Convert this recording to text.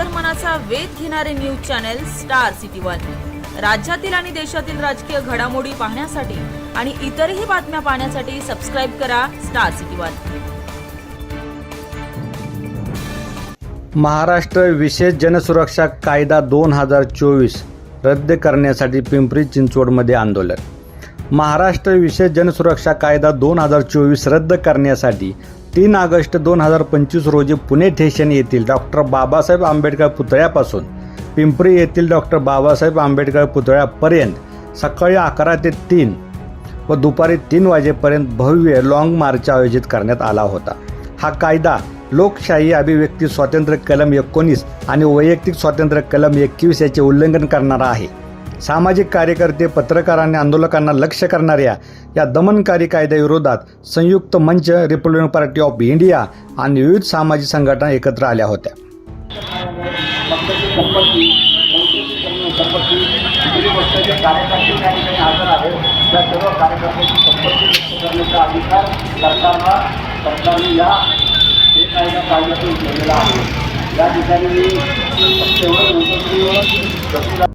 अंतर्मनाचा वेध घेणारे news channel star city one. राज्यातील आणि देशातील राजकीय घडामोडी पाहण्यासाठी आणि इतरही बातम्या पाहण्यासाठी सबस्क्राईब करा स्टार सिटी वन. महाराष्ट्र विशेष जनसुरक्षा कायदा दोन हजार चोवीस रद्द करण्यासाठी पिंपरी चिंचवडमध्ये आंदोलन. महाराष्ट्र विशेष जनसुरक्षा कायदा दोन हजार चोवीस रद्द करण्यासाठी तीन ऑगस्ट दोन हजार पंचवीस रोजी पुणे स्टेशन येथील डॉक्टर बाबासाहेब आंबेडकर पुतळ्यापासून पिंपरी येथील डॉक्टर बाबासाहेब आंबेडकर पुतळ्यापर्यंत सकाळी अकरा ते तीन व दुपारी तीन वाजेपर्यंत भव्य लाँग मार्च आयोजित करण्यात आला होता. हा कायदा लोकशाही अभिव्यक्ती स्वातंत्र्य कलम एकोणीस आणि वैयक्तिक स्वातंत्र्य कलम एकवीस याचे उल्लंघन करणारा आहे. सामाजिक कार्यकर्ते पत्रकार आणि आंदोलकांना लक्ष करणाऱ्या या दमनकारी कायद्याविरोधात संयुक्त मंच रिपब्लिकन पार्टी ऑफ इंडिया आणि विविध सामाजिक संघटना एकत्र आल्या होत्या. या ठिकाणी